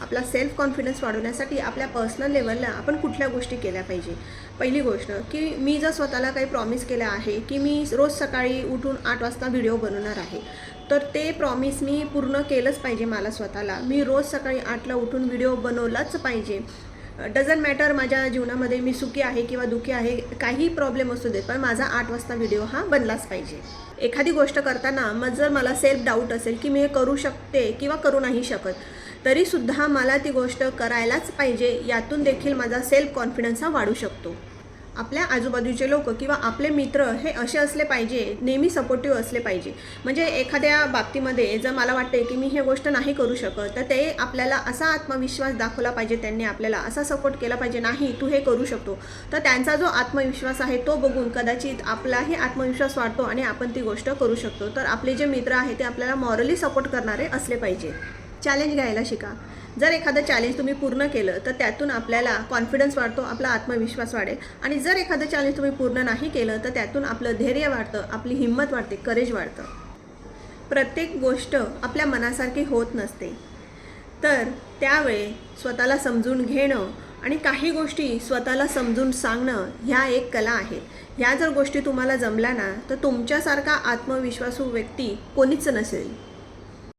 आपला self confidence वाढवण्यासाठी आपल्या पर्सनल लेवलला आपण कुठल्या गोष्टी केल्या पाहिजे? पहिली गोष्ट की मी जर स्वतःला काही प्रॉमिस केलं आहे की मी रोज सकाळी उठून आठ वाजता व्हिडिओ बनवणार आहे तर ते प्रॉमिस मी पूर्ण केलंच पाहिजे मला स्वतःला. मी रोज सकाळी आठला उठून व्हिडिओ बनवलाच पाहिजे. डझंट मॅटर माझ्या जीवनामध्ये मी सुखी आहे किंवा दुखी आहे काही प्रॉब्लेम असू देत पण माझा आठ वाजता व्हिडिओ हा बनलाच पाहिजे. एखादी गोष्ट करताना मग जर मला सेल्फ डाऊट असेल की मी हे करू शकते किंवा करू नाही शकत तरीसुद्धा मला ती गोष्ट करायलाच पाहिजे यातून देखील माझा सेल्फ कॉन्फिडन्स हा वाढू शकतो. आपल्या आजूबाजूचे लोक किंवा आपले मित्र हे असे असले पाहिजे नेहमी सपोर्टिव्ह असले पाहिजे. म्हणजे एखाद्या बाबतीमध्ये जर मला वाटते की मी हे गोष्ट नाही करू शकत तर ते आपल्याला असा आत्मविश्वास दाखवला पाहिजे त्यांनी आपल्याला असा सपोर्ट केला पाहिजे नाही तू हे करू शकतो. तर त्यांचा जो आत्मविश्वास आहे तो बघून कदाचित आपलाही आत्मविश्वास वाढतो आणि आपण ती गोष्ट करू शकतो. तर आपले जे मित्र आहे ते आपल्याला मॉरली सपोर्ट करणारे असले पाहिजे. चॅलेंज घ्यायला शिका. जर एखादं चॅलेंज तुम्ही पूर्ण केलं तर त्यातून आपल्याला कॉन्फिडन्स वाढतो आपला आत्मविश्वास वाढेल. आणि जर एखादं चॅलेंज तुम्ही पूर्ण नाही केलं तर त्यातून आपलं धैर्य वाढतं आपली हिंमत वाढते करेज वाढतं. प्रत्येक गोष्ट आपल्या मनासारखी होत नसते. तर त्यावेळी स्वतःला समजून घेणं आणि काही गोष्टी स्वतःला समजून सांगणं ह्या एक कला आहे. ह्या जर गोष्टी तुम्हाला जमल्या ना तर तुमच्यासारखा आत्मविश्वासू व्यक्ती कोणीच नसेल.